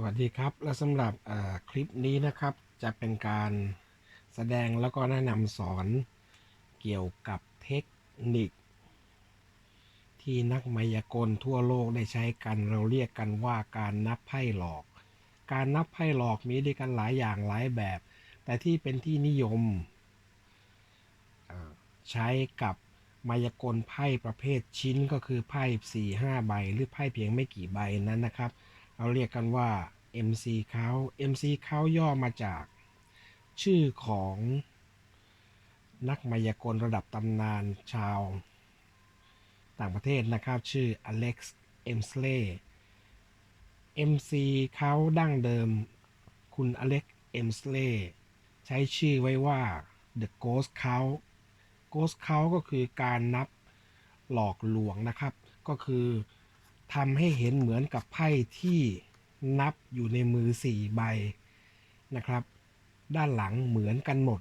สวัสดีครับ และสำหรับคลิปนี้นะครับ จะเป็นการแสดงแล้วก็แนะนำสอนเกี่ยวกับเทคนิค ที่นักมายากลทั่วโลกได้ใช้กัน เราเรียกกันว่าการนับไพ่หลอก การนับไพ่หลอกมีด้วยกันหลายอย่างหลายแบบ แต่ที่เป็นที่นิยม ใช้กับมายากลไพ่ประเภทชิ้นก็คือไพ่สี่ห้าใบ หรือไพ่เพียงไม่กี่ใบนั้นนะครับ เราเรียกกันว่า MC เขา MC เขาย่อมาจากชื่อของนักมายากลระดับตำนานชาว ต่างประเทศนะครับ ชื่ออเล็กซ์เอ็มสเลย์ MC เขาดั้งเดิมคุณอเล็กเอ็มสเลย์ใช้ชื่อไว้ว่า The Ghost Count Ghost Count ก็คือการนับหลอกลวงนะครับ ก็คือ ทำให้เห็นเหมือนกับไพ่ที่นับอยู่ในมือสี่ใบนะครับ ด้านหลังเหมือนกันหมด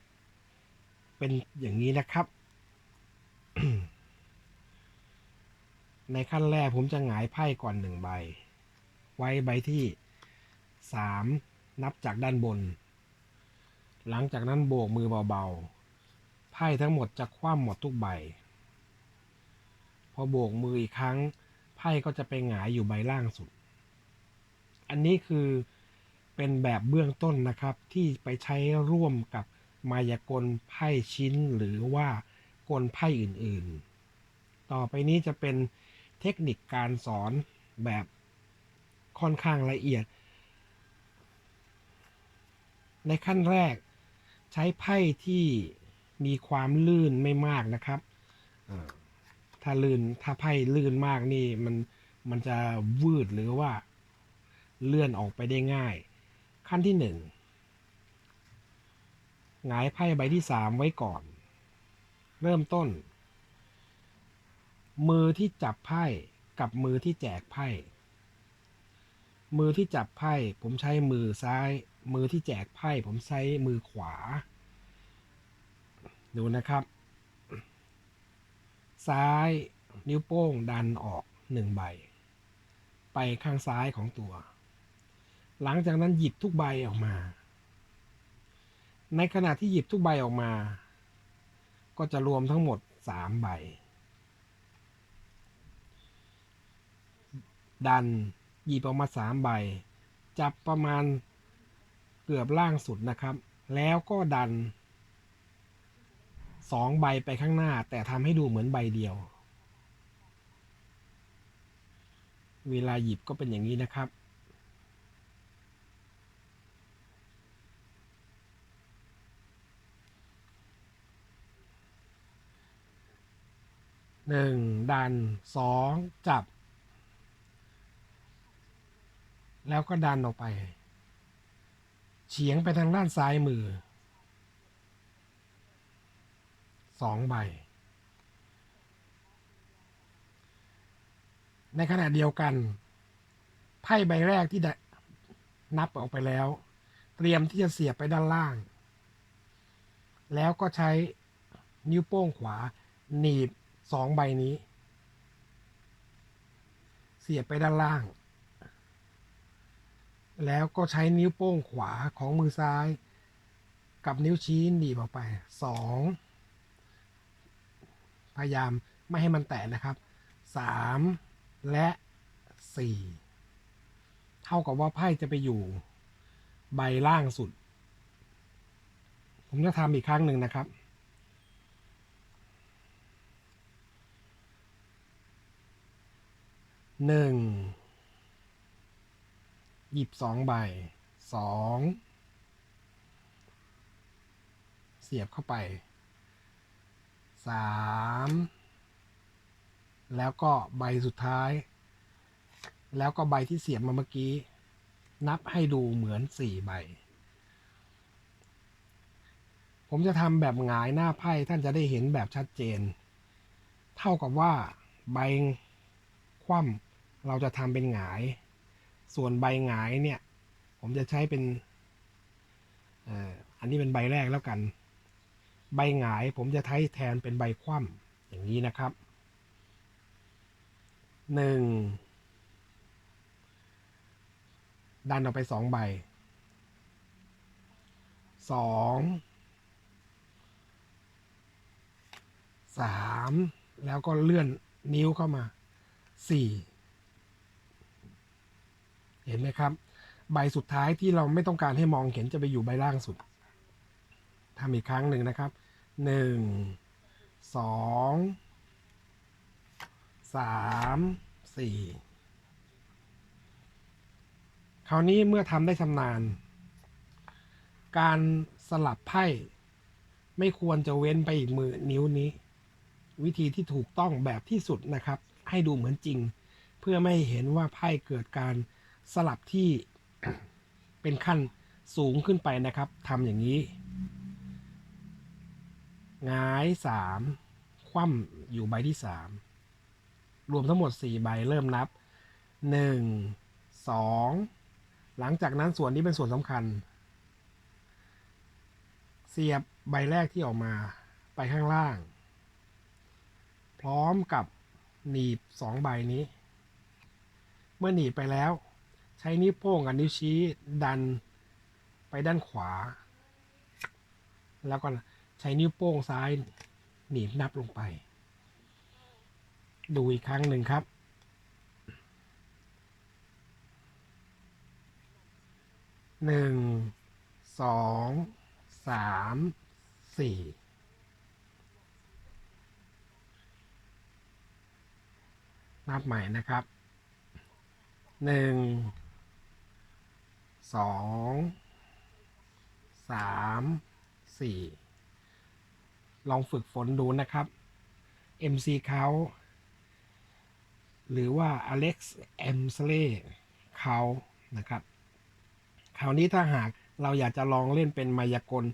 เป็นอย่างนี้นะครับ ในขั้นแรกผมจะหงายไพ่ก่อนหนึ่งใบ ไว้ใบที่สามนับจากด้านบน หลังจากนั้นโบกมือเบาๆ ไพ่ทั้งหมดจะคว่ำหมดทุกใบ พอโบกมืออีกครั้ง ไพ่ก็จะไปหงายอยู่ใบล่างสุด อันนี้คือเป็นแบบเบื้องต้นนะครับ ที่ไปใช้ร่วมกับมายากลไพ่ชิ้นหรือว่ากลไพ่อื่นๆ ต่อไปนี้จะเป็นเทคนิคการสอนแบบค่อนข้างละเอียด ในขั้นแรกใช้ไพ่ที่มีความลื่นไม่มากนะครับ ถ้าลื่นถ้าไพ่ลื่นมากนี่มันมันจะวืดหรือว่า เลื่อนออกไปได้ง่าย ขั้นที่หนึ่งหงายไพ่ใบที่สามไว้ก่อน เริ่มต้น มือที่จับไพ่กับมือที่แจกไพ่ มือที่จับไพ่ผมใช้มือซ้าย มือที่แจกไพ่ผมใช้มือขวา ดูนะครับ ซ้ายนิ้วโป้งดันออกหนึ่งใบ ไปข้างซ้ายของตัว หลังจากนั้นหยิบทุกใบออกมา ในขณะที่หยิบทุกใบออกมา ก็จะรวมทั้งหมดสามใบ ดันหยิบออกมาสามใบ จับประมาณเกือบล่างสุดนะครับ แล้วก็ดัน สองใบไปข้างหน้า แต่ทำให้ดูเหมือนใบเดียว เวลาหยิบก็เป็นอย่างนี้นะครับ หนึ่งดันสองจับ แล้วก็ดันออกไป เฉียงไปทางด้านซ้ายมือ สองใบ ในขณะเดียวกัน ไพ่ใบแรกที่ได้นับออกไปแล้ว เตรียมที่จะเสียบไปด้านล่าง แล้วก็ใช้นิ้วโป้งขวา หนีบสองใบนี้ เสียบไปด้านล่าง แล้วก็ใช้นิ้วโป้งขวาของมือซ้าย กับนิ้วชี้หนีบออกไปสอง พยายามไม่ให้มันแตะนะครับสามและสี่เท่ากับว่าไพ่จะไปอยู่ใบล่างสุด ผมจะทำอีกครั้งหนึ่งนะครับ หนึ่ง หยิบสองใบ สอง เสียบเข้าไป สามแล้วก็ใบสุดท้าย แล้วก็ใบที่เสียบมาเมื่อกี้ นับให้ดูเหมือนสี่ใบ ผมจะทำแบบหงายหน้าไพ่ท่านจะได้เห็นแบบชัดเจน เท่ากับว่าใบคว่ำเราจะทำเป็นหงาย ส่วนใบหงายเนี่ย ผมจะใช้เป็นอันนี้เป็นใบแรกแล้วกัน ใบหงายผมจะใช้แทนเป็นใบคว่ำอย่างนี้นะครับหนึ่งดันออกไปสองใบสองสามแล้วก็เลื่อนนิ้วเข้ามาสี่เห็นไหมครับ ใบสุดท้ายที่เราไม่ต้องการให้มองเห็นจะไปอยู่ใบล่างสุด ทำอีกครั้งหนึ่งนะครับหนึ่งสองสามสี่คราวนี้เมื่อทำได้ชำนาญ การสลับไพ่ไม่ควรจะเว้นไปอีกมือนิ้วนี้ วิธีที่ถูกต้องแบบที่สุดนะครับ ให้ดูเหมือนจริง เพื่อไม่เห็นว่าไพ่เกิดการสลับที่เป็นขั้นสูงขึ้นไปนะครับทำอย่างนี้ งายสามคว่ำอยู่ใบที่สามรวมทั้งหมดสี่ใบเริ่มนับหนึ่งสองหลังจากนั้นส่วนนี้เป็นส่วนสำคัญ เสียบใบแรกที่ออกมาไปข้างล่าง พร้อมกับหนีบสองใบนี้ เมื่อหนีบไปแล้ว ใช้นิ้วโป้งกับนิ้วชี้ดันไปด้านขวา แล้วก็ ใช้นิ้วโป้งซ้ายหนีบนับลงไป ดูอีกครั้งหนึ่งครับ หนึ่ง สอง สาม สี่ นับใหม่นะครับ หนึ่ง สอง สาม สี่ ลองฝึกฝนดูนะครับ MC เขาหรือว่า Alex M s l e y เขานะครับ คราวนี้ถ้าหากเราอยากจะลองเล่นเป็นมายากล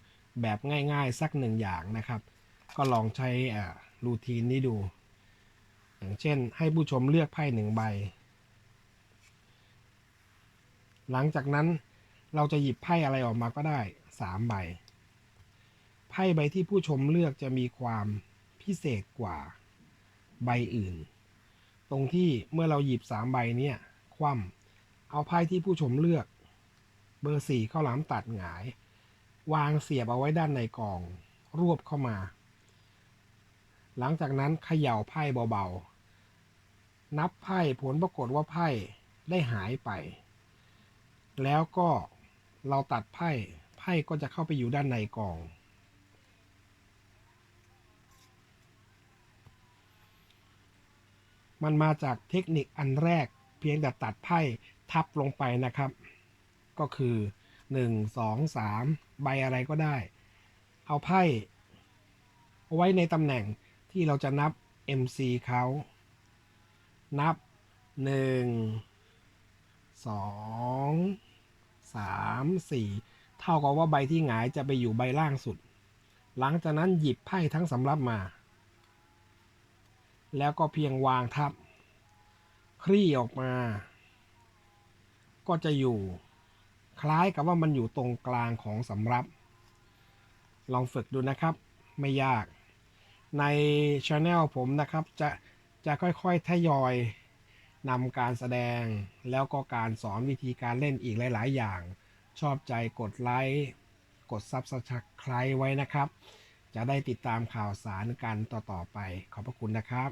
แบบง่ายๆ สักหนึ่งอย่างนะครับ ก็ลองใช้รูทีนนี้ดู อย่างเช่นให้ผู้ชมเลือกไพ่หนึ่งใบ หลังจากนั้นเราจะหยิบไพ่อะไรออกมาก็ได้สามใบ ไพ่ใบที่ผู้ชมเลือกจะมีความพิเศษกว่าใบอื่น ตรงที่เมื่อเราหยิบสามใบเนี้ยคว่ำเอาไพ่ที่ผู้ชมเลือก เบอร์สี่ข้าหลามตัดหงาย วางเสียบเอาไว้ด้านในกล่อง รวบเข้ามา หลังจากนั้นเขย่าไพ่เบาๆ นับไพ่ผลปรากฏว่าไพ่ได้หายไป แล้วก็เราตัดไพ่ไพ่ก็จะเข้าไปอยู่ด้านในกล่อง มันมาจากเทคนิคอันแรก เพียงแต่ตัดไพ่ทับลงไปนะครับ ก็คือ 1 2 3 ใบอะไรก็ได้ เอาไพ่เอาไว้ในตำแหน่งที่เราจะนับ MC เขานับ 1 2 3 4 เท่ากับว่าใบที่หงายจะไปอยู่ใบล่างสุด หลังจากนั้นหยิบไพ่ทั้งสำรับมา แล้วก็เพียงวางทับ คลี่ออกมา ก็จะอยู่ คล้ายกับว่ามันอยู่ตรงกลางของสำรับ ลองฝึกดูนะครับไม่ยาก ในช anel ผมนะครับจะจะค่อยๆทยอยนำการแสดงแล้วก็การสอนวิธีการเล่นอีกหลาย ๆ อย่าง ชอบใจกดไลค์ กด Subscribe ไว้นะครับ จะได้ติดตามข่าวสารกันต่อๆไป ขอบพระคุณนะครับ